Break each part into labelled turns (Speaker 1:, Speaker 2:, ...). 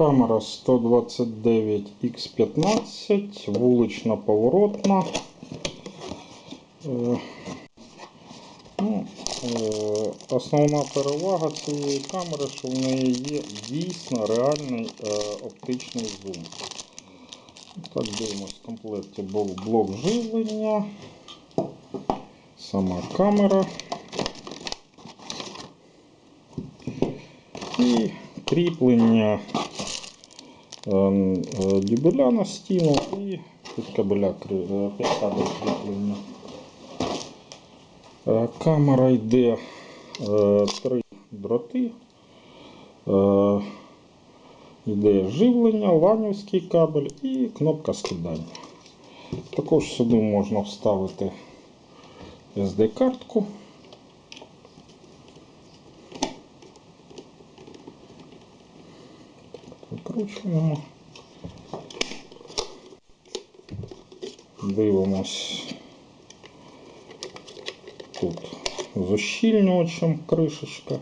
Speaker 1: Камера 129X15, вулична поворотна. Е, Ну, е, основна перевага цієї камери, що в неї є дійсно реальний е, оптичний зум. Так дивимось, в комплекті блок живлення, сама камера і кріплення дюбеля на стіну і під кабеля крі- е, кабель кріплення. Е, Камера йде е, три дроти. Е, Йде живлення, ланівський кабель і кнопка скидання. Також сюди можна вставити SD-картку. Викручуємо. Дивимось тут з ощільнювачем кришечка.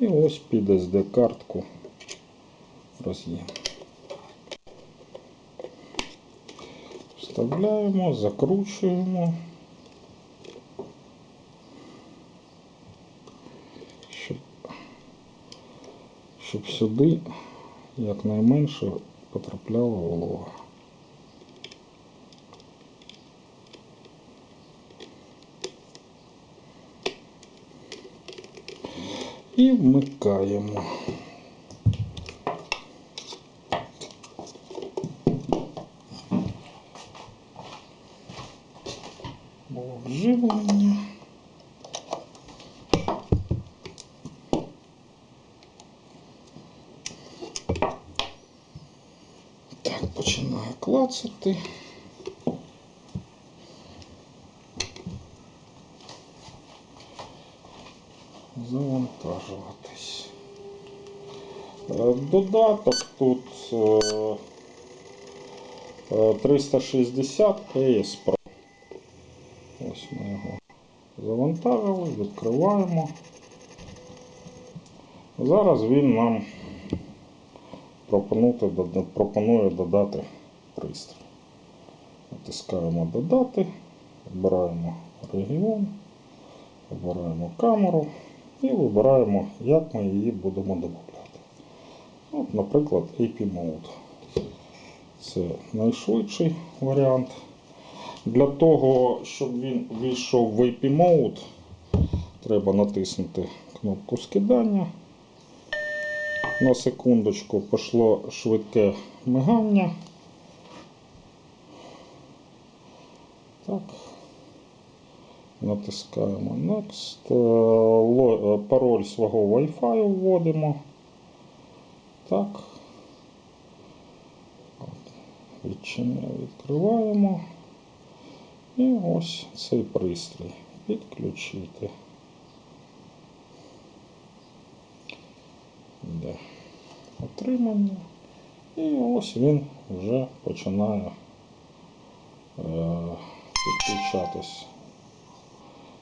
Speaker 1: І ось під SD-картку роз'єм. Вставляємо, закручуємо. Щоб, щоб сюди якнайменше потрапляла волога. І вмикаємо. Блок живлення. Так, починає клацати. Завантажуватись. Е, Додаток тут е, е, 360 AS Pro. Ось ми його завантажили, відкриваємо. Зараз він нам пропонує додати пристрій. Натискаємо додати, обираємо регіон, обираємо камеру і вибираємо, як ми її будемо додати. От, наприклад, AP Mode. Це найшвидший варіант. Для того, щоб він війшов в AP Mode, треба натиснути кнопку скидання. На секундочку пішло швидке мигання. Так. Натискаємо Next. Е, е, Пароль свого Wi-Fi вводимо. Так. Відчиняємо, відкриваємо. І ось цей пристрій. Підключити. Де отримання. І ось він вже починає е, підключатись.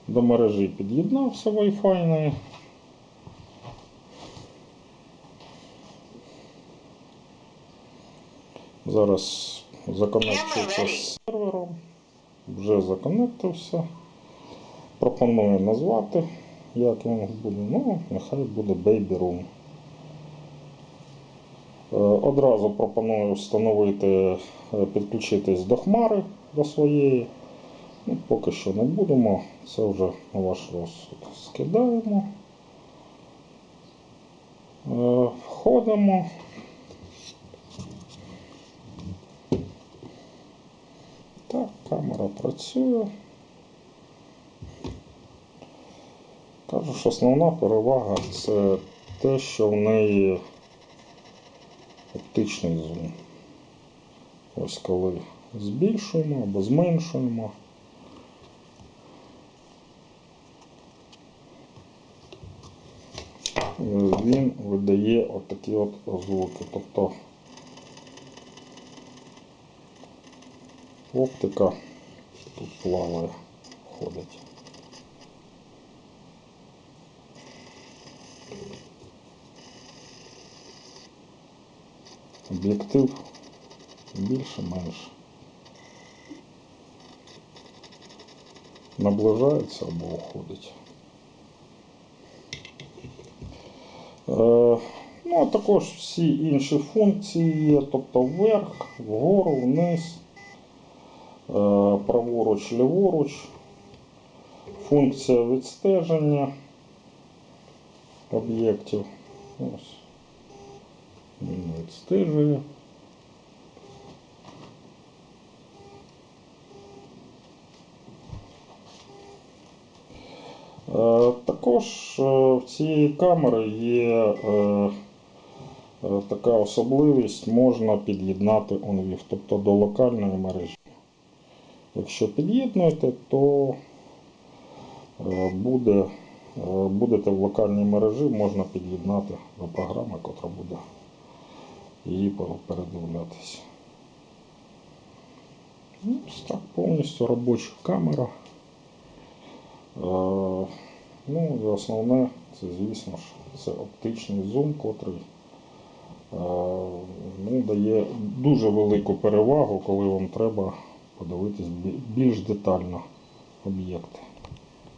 Speaker 1: До мережі під'єднався Wi-Fi. Зараз законектується з сервером. Вже законектився. Пропоную назвати, як він буде. Ну, нехай буде Baby Room. Е, Одразу пропоную встановити, е, підключитись до хмари до своєї. Ну, поки що не будемо, це вже на ваш розсуд. Скидаємо. Е, Входимо. Так, камера працює. Кажу, що основна перевага це те, що в неї оптичний зум. Ось коли збільшуємо або зменшуємо. Він видає отакі от звуки. Тобто оптика тут плаває, ходить. Об'єктив більше-менш наближається або уходить. Е, Ну, а також всі інші функції є, тобто вверх, вгору, вниз, е, праворуч, ліворуч, функція відстеження об'єктів. Ось. Він відстежує. Е, Також е, в цієї камери є е, така особливість, можна під'єднати OnVIF, тобто до локальної мережі. Якщо під'єднуєте, то буде, будете в локальній мережі, можна під'єднати до програми, яка буде її передивлятися. Ну, ось так повністю робоча камера. Е, Ну, і основне, це, звісно ж, це оптичний зум, котрий е, ну, дає дуже велику перевагу, коли вам треба подивитись більш детально об'єкти.